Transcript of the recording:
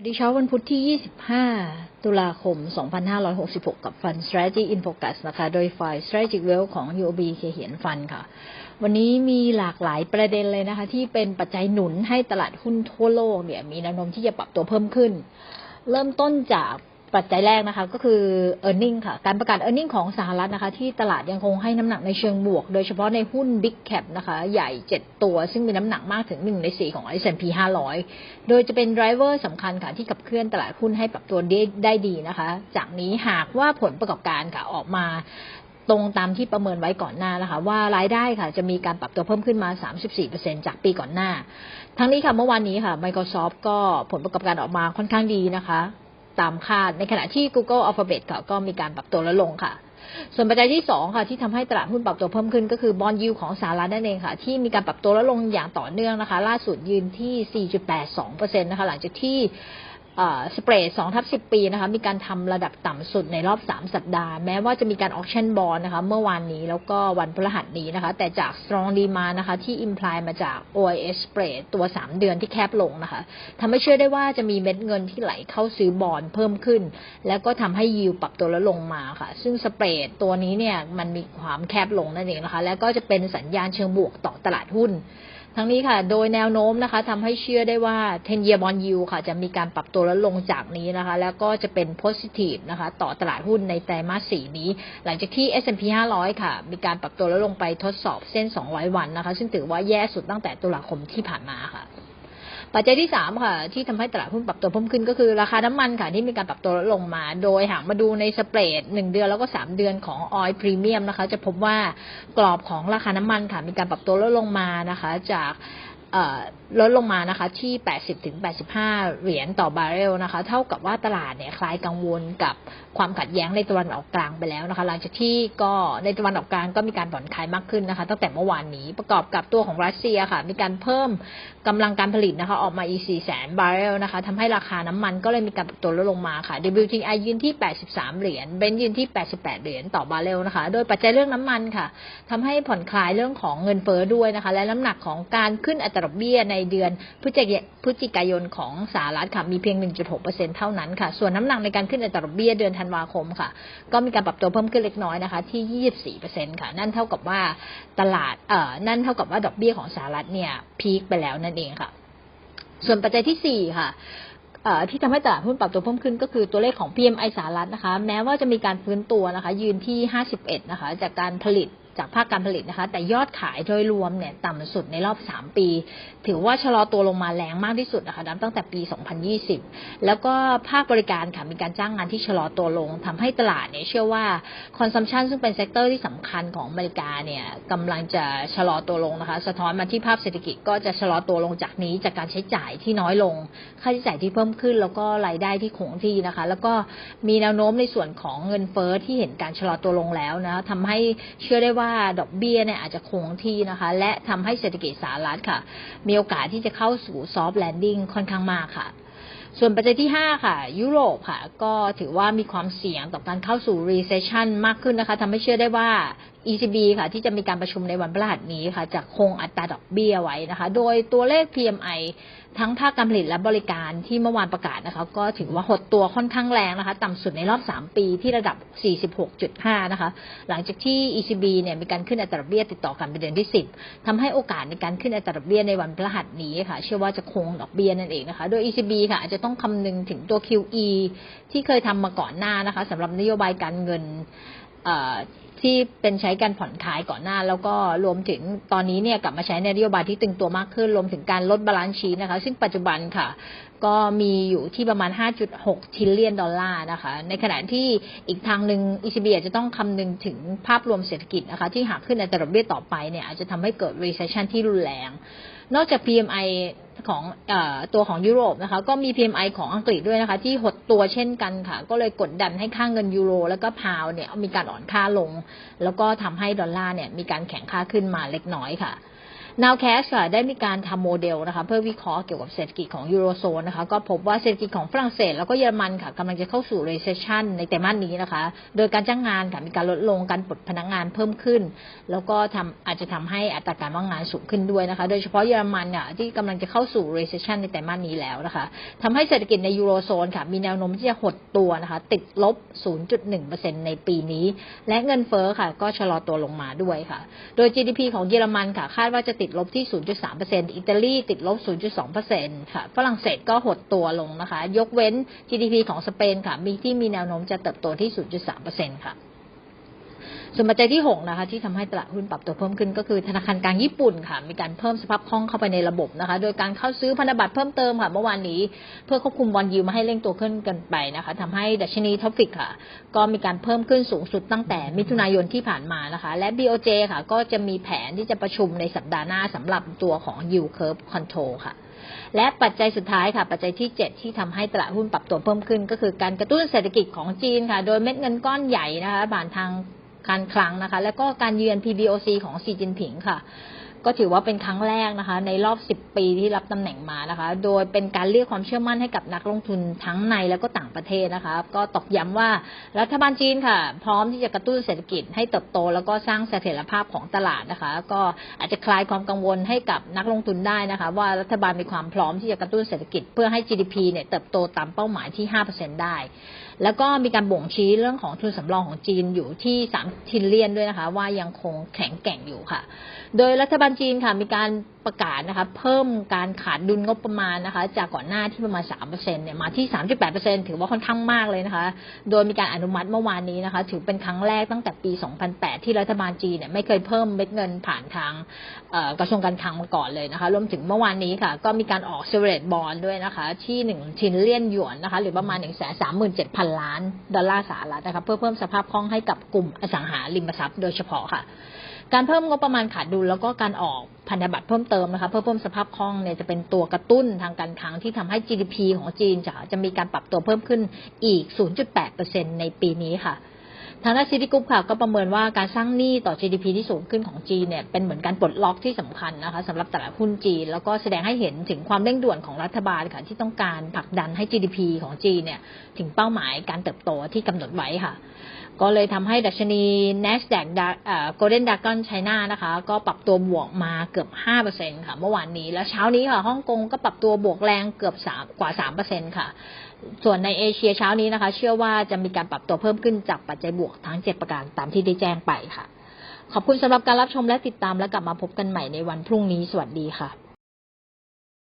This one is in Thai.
สวัสดีเช้าวันพุธที่ 25 ตุลาคม 2566 กับฟัน Strategy in Focus นะคะ โดยฝ่าย Strategic Wealth ของ UOB เคเหียนฟันค่ะ วันนี้มีหลากหลายประเด็นเลยนะคะ ที่เป็นปัจจัยหนุนให้ตลาดหุ้นทั่วโลกเนี่ยมีแนวโน้มที่จะปรับตัวเพิ่มขึ้น เริ่มต้นจาก ปัจจัยแรกนะคะก็คือ e a r n i n g ค่ะ การประกาศ e a r n i n g ของสหรัฐนะคะ ที่ตลาดยังคงให้น้ำหนักในเชิงบวก โดยเฉพาะในหุ้น Big Cap นะคะ ใหญ่ 7 ตัว ซึ่งมีน้ำหนักมากถึง 1 ใน 4 ของ S&P 500 โดยจะเป็น driver สำคัญค่ะ ที่ขับเคลื่อนตลาดหุ้นให้ปรับตัวได้ได้ดีนะคะ จากนี้หากว่าผลประกอบการค่ะออกมาตรงตามที่ประเมินไว้ก่อนหน้านะคะ ว่ารายได้ค่ะจะมีการปรับตัวเพิ่มขึ้นมา 34%จากปีก่อนหน้า ทั้งนี้ค่ะเมื่อวานนี้ค่ะ Microsoft ก็ผลประกอบการออกมาค่อนข้างดีนะคะ ตามคาด ในขณะที่ Google Alphabet ค่ะก็มีการปรับตัวลดลงค่ะ ส่วนปัจจัยที่สองค่ะที่ทำให้ตลาดหุ้นปรับตัวเพิ่มขึ้นก็คือบอลยูของสหรัฐนั่นเองค่ะ ที่มีการปรับตัวลดลงอย่างต่อเนื่องนะคะ ล่าสุดยืนที่ 4.82%นะคะหลังจากที่ สเปรด2ทับ10 ปีนะคะ มีการทำระดับต่ำสุดในรอบ 3 สัปดาห์ แม้ว่าจะมีการออกชั่นบอลนะคะ เมื่อวานนี้แล้วก็วันพฤหัสนี้นะคะ แต่จาก strong demand นะคะ ที่ imply มาจาก OIS spread ตัว 3 เดือนที่แคบลงนะคะทำให้เชื่อได้ว่าจะมีเม็ดเงินที่ไหลเข้าซื้อบอลเพิ่มขึ้น แล้วก็ทำให้ยิวปรับตัวลดลงมาค่ะ ซึ่งสเปรดตัวนี้เนี่ย มันมีความแคบลงนั่นเองนะคะ แล้วก็จะเป็นสัญญาณเชิงบวกต่อตลาดหุ้น ทั้งนี้ค่ะ โดยแนวโน้มนะคะทำให้เชื่อได้ว่า 10 year bond yield ค่ะ จะมีการปรับตัวลดลงจากนี้นะคะ แล้วก็จะเป็น positive นะคะ ต่อตลาดหุ้นในไตรมาสสี่นี้ หลังจากที่ S&P 500 ค่ะ มีการปรับตัวลดลงไปทดสอบเส้น 200 วันนะคะ ซึ่งถือว่าแย่สุดตั้งแต่ตุลาคมที่ผ่านมาค่ะ ปัจจัยที่สามค่ะ ที่ทำให้ตลาดหุ้นปรับตัวเพิ่มขึ้นก็คือราคาน้ำมันค่ะ ที่มีการปรับตัวลดลงมา โดยหากมาดูในสเปรดหนึ่งเดือนแล้วก็สามเดือนของออยล์พรีเมียมนะคะ จะพบว่ากรอบของราคาน้ำมันค่ะมีการปรับตัวลดลงมานะคะ จาก ลดลงมานะคะที่ 80ถึง85 เหรียญต่อบาร์เรลนะคะ เท่ากับว่าตลาดเนี่ยคลายกังวลกับความขัดแย้งในตะวันออกกลางไปแล้วนะคะ หลังจากที่ก็ในตะวันออกกลางก็มีการผ่อนคลายมากขึ้นนะคะ ตั้งแต่เมื่อวานนี้ประกอบกับตัวของรัสเซียค่ะ มีการเพิ่มกำลังการผลิตนะคะ ออกมาอีก 4 แสนบาร์เรลนะคะทำให้ราคาน้ำมันก็เลยมีการปรับตัวลดลงมาค่ะ WTI ยืนที่ 83 เหรียญเบนยืนที่ 88 เหรียญต่อบาร์เรลนะคะ โดยปัจจัยเรื่องน้ำมันค่ะทำให้ผ่อนคลายเรื่องของเงินเฟ้อด้วยนะคะ และน้ำหนักของการขึ้นอัตราดอกเบี้ยในเดือนพฤศจิกายนของสหรัฐค่ะมีเพียง 1.6%เท่านั้นค่ะ ส่วนน้ำหนักในการขึ้นอัตราดอกเบี้ยเดือนธันวาคมค่ะ ก็มีการปรับตัวเพิ่มขึ้นเล็กน้อยนะคะที่ 24%ค่ะ นั่นเท่ากับว่าตลาดเอ่อนั่นเท่ากับว่าดอกเบี้ยของสหรัฐเนี่ยพีคไปแล้วนั่นเองค่ะ ส่วนปัจจัยที่ 4 ค่ะที่ทำให้ตลาดหุ้นปรับตัวเพิ่มขึ้นก็คือตัวเลขของ PMI สหรัฐนะคะ แม้ว่าจะมีการฟื้นตัวนะคะ ยืนที่ 51 นะคะ จากการผลิต จากภาคการผลิตนะคะ แต่ยอดขายโดยรวมเนี่ยต่ำสุดในรอบ 3 ปี ถือว่าชะลอตัวลงมาแรงมากที่สุดนะคะนับตั้งแต่ปี 2020 แล้วก็ภาคบริการค่ะมีการจ้างงานที่ชะลอตัวลงทำให้ตลาดเนี่ยเชื่อว่าคอนซัมชันซึ่งเป็นเซกเตอร์ที่สำคัญของอเมริกาเนี่ยกำลังจะชะลอตัวลงนะคะ สะท้อนมาที่ภาพเศรษฐกิจก็จะชะลอตัวลงจากนี้จากการใช้จ่ายที่น้อยลง ค่าใช้จ่ายที่เพิ่มขึ้น แล้วก็รายได้ที่คงที่นะคะ แล้วก็มีแนวโน้มในส่วนของเงินเฟ้อที่เห็นการชะลอตัวลงแล้วนะทำให้เชื่อได้ว่าว่าดอกเบี้ยเนี่ยอาจจะคงที่นะคะ และทำให้เศรษฐกิจสหรัฐค่ะ มีโอกาสที่จะเข้าสู่ซอฟต์แลนดิ้งค่อนข้างมากค่ะส่วนปัจจัยที่ 5 ค่ะ ยุโรปค่ะ ก็ถือว่ามีความเสี่ยงต่อการเข้าสู่ recession มากขึ้นนะคะทำให้เชื่อได้ว่า ECB ค่ะ ที่จะมีการประชุมในวันพฤหัสนี้ค่ะจะคงอัตราดอกเบี้ยไว้นะคะ โดยตัวเลข PMI ทั้งภาคการผลิตและบริการที่เมื่อวานประกาศนะคะ ก็ถือว่าหดตัวค่อนข้างแรงนะคะ ต่ำสุดในรอบ 3 ปีที่ระดับ 46.5 นะคะ หลังจากที่ ECB เนี่ยมีการขึ้นอัตราดอกเบี้ยติดต่อกันเป็นเดือนที่ 10ทำให้โอกาสในการขึ้นอัตราดอกเบี้ยในวันพฤหัสนี้ค่ะ เชื่อว่าจะคงดอกเบี้ยนั่นเองนะคะ โดย ECB ค่ะอาจจะต้องคำนึงถึงตัว QE ที่เคยทำมาก่อนหน้านะคะสำหรับนโยบายการเงิน ที่เป็นใช้การผ่อนคลายก่อนหน้า แล้วก็รวมถึงตอนนี้เนี่ยกลับมาใช้ในนโยบายที่ตึงตัวมากขึ้น รวมถึงการลดบาลานซ์ชีนะคะ ซึ่งปัจจุบันค่ะ ก็มีอยู่ที่ประมาณ 5.6ทิลเลียนดอลลาร์นะคะ ในขณะที่อีกทางหนึ่ง ECB อาจจะต้องคำนึงถึงภาพรวมเศรษฐกิจนะคะ ที่หากขึ้นในตลาดเบี้ยต่อไปเนี่ยอาจจะทำให้เกิด recession ที่รุนแรง นอกจาก PMI ของอตัวของยุโรปนะคะ ก็มี PMI ของอังกฤษด้วยนะคะ ที่หดตัวเช่นกันค่ะ ก็เลยกดดันให้ค่างเงินยูโร แล้วก็พาวเนี่ยมีการอ่อนค่าลง แล้วก็ทำให้ดอลลาร์เนี่ยมีการแข็งค่าขึ้นมาเล็กน้อยค่ะ Nowcast ค่ะได้มีการทำโมเดลนะคะเพื่อวิเคราะห์เกี่ยวกับเศรษฐกิจของยูโรโซนนะคะก็พบว่าเศรษฐกิจของฝรั่งเศสแล้วก็เยอรมันค่ะกำลังจะเข้าสู่ recession ในไตรมาสนี้นะคะ โดยการจ้างงานค่ะมีการลดลงการปลดพนักงานเพิ่มขึ้น แล้วก็ทำอาจจะทำให้อัตราการว่างงานสูงขึ้นด้วยนะคะ โดยเฉพาะเยอรมันเนี่ยที่กำลังจะเข้าสู่ recession ในไตรมาสนี้แล้วนะคะทำให้เศรษฐกิจในยูโรโซนค่ะมีแนวโน้มที่จะหดตัวนะคะติดลบ 0.1%ในปีนี้ และเงินเฟ้อค่ะก็ชะลอตัวลงมาด้วยค่ะ โดย GDP ของเยอรมันค่ะคาดว่าจะติดลบที่ 0.3%อิตาลีติดลบ 0.2%ค่ะ ฝรั่งเศสก็หดตัวลงนะคะ ยกเว้น GDP ของสเปนค่ะ มีที่มีแนวโน้มจะเติบโตที่ 0.3%ค่ะ ส่วนปัจจัยที่6นะคะที่ทำให้ตลาดหุ้นปรับตัวเพิ่มขึ้นก็คือธนาคารกลางญี่ปุ่นค่ะ มีการเพิ่มสภาพคล่องเข้าไปในระบบนะคะ โดยการเข้าซื้อพันธบัตรเพิ่มเติมค่ะ เมื่อวานนี้ เพื่อควบคุมบอลยูมาให้เร่งตัวขึ้นกันไปนะคะทำให้ดัชนีท็อปิกค่ะ ก็มีการเพิ่มขึ้นสูงสุดตั้งแต่มิถุนายนที่ผ่านมานะคะ และ BOJ ค่ะ ก็จะมีแผนที่จะประชุมในสัปดาห์หน้าสำหรับตัวของ yield curve control ค่ะและปัจจัยสุดท้ายค่ะ ปัจจัยที่ 7 ที่ทำให้ตลาดหุ้นปรับตัวเพิ่มขึ้น ก็คือการกระตุ้นเศรษฐกิจของจีนค่ะ โดยเม็ดเงินก้อนใหญ่นะคะผ่านทาง การคลังนะคะ แล้วก็การเยือน PBOC ของสีจินผิงค่ะ ก็ถือว่าเป็นครั้งแรกนะคะ ในรอบ 10 ปีที่รับตำแหน่งมานะคะ โดยเป็นการเรียกความเชื่อมั่นให้กับนักลงทุนทั้งในแล้วก็ต่างประเทศนะคะ ก็ตอกย้ำว่ารัฐบาลจีนค่ะ พร้อมที่จะกระตุ้นเศรษฐกิจให้เติบโต แล้วก็สร้างเสถียรภาพของตลาดนะคะ ก็อาจจะคลายความกังวลให้กับนักลงทุนได้นะคะ ว่ารัฐบาลมีความพร้อมที่จะกระตุ้นเศรษฐกิจ เพื่อให้ GDP เนี่ยเติบโตตามเป้าหมายที่ 5%ได้ แล้วก็มีการบ่งชี้เรื่องของทุนสำรองของจีนอยู่ที่3ทิลเลียนด้วยนะคะ ว่ายังคงแข็งแกร่งอยู่ค่ะ โดยรัฐบาลจีนค่ะมีการประกาศนะคะเพิ่มการขาดดุลงบประมาณนะคะจากก่อนหน้าที่ประมาณ 3%เนี่ยมาที่ 3.8%ถือว่าค่อนข้างมากเลยนะคะ โดยมีการอนุมัติเมื่อวานนี้นะคะ ถือเป็นครั้งแรกตั้งแต่ปี 2008 ที่รัฐบาลจีนเนี่ยไม่เคยเพิ่มเม็ดเงินผ่านทางกระทรวงการคลังมาก่อนเลยนะคะ รวมถึงเมื่อวานนี้ค่ะ ก็มีการออกเซเวเรตบอลด้วยนะคะ ที่1ทินเลียนหยวนนะคะหรือประมาณ 1 3 7 0 0 0 ล้านดอลลาร์สหรัฐนะคะเพื่อเพิ่มสภาพคล่องให้กับกลุ่มอสังหาริมทรัพย์โดยเฉพาะค่ะ การเพิ่มงบประมาณขาดดุลแล้วก็การออกพันธบัตรเพิ่มเติมนะคะเพื่อเพิ่มสภาพคล่องเนี่ยจะเป็นตัวกระตุ้นทางการคลังที่ทำให้ GDP ของจีนจะจะมีการปรับตัวเพิ่มขึ้นอีก 0.8%ในปีนี้ค่ะ ทางด้านซิติกรุ๊ปค่ะก็ประเมินว่าการสร้างหนี้ต่อ GDP ที่สูงขึ้นของจีนเนี่ยเป็นเหมือนการปลดล็อกที่สำคัญนะคะสำหรับตลาดหุ้นจีน แล้วก็แสดงให้เห็นถึงความเร่งด่วนของรัฐบาลค่ะที่ต้องการผลักดันให้ GDP ของจีนเนี่ยถึงเป้าหมายการเติบโตที่กำหนดไว้ค่ะ ก็เลยทำให้ดัชนี NASDAQ Golden Dragon China นะคะ ก็ปรับตัวบวกมาเกือบ 5%ค่ะ เมื่อวานนี้ แล้วเช้านี้ค่ะฮ่องกงก็ปรับตัวบวกแรงเกือบ3กว่า 3%ค่ะ ส่วนในเอเชียเช้านี้นะคะ เชื่อว่าจะมีการปรับตัวเพิ่มขึ้นจากปัจจัยบวกทั้ง 7 ประการตามที่ได้แจ้งไปค่ะ ขอบคุณสำหรับการรับชมและติดตามและกลับมาพบกันใหม่ในวันพรุ่งนี้ สวัสดีค่ะ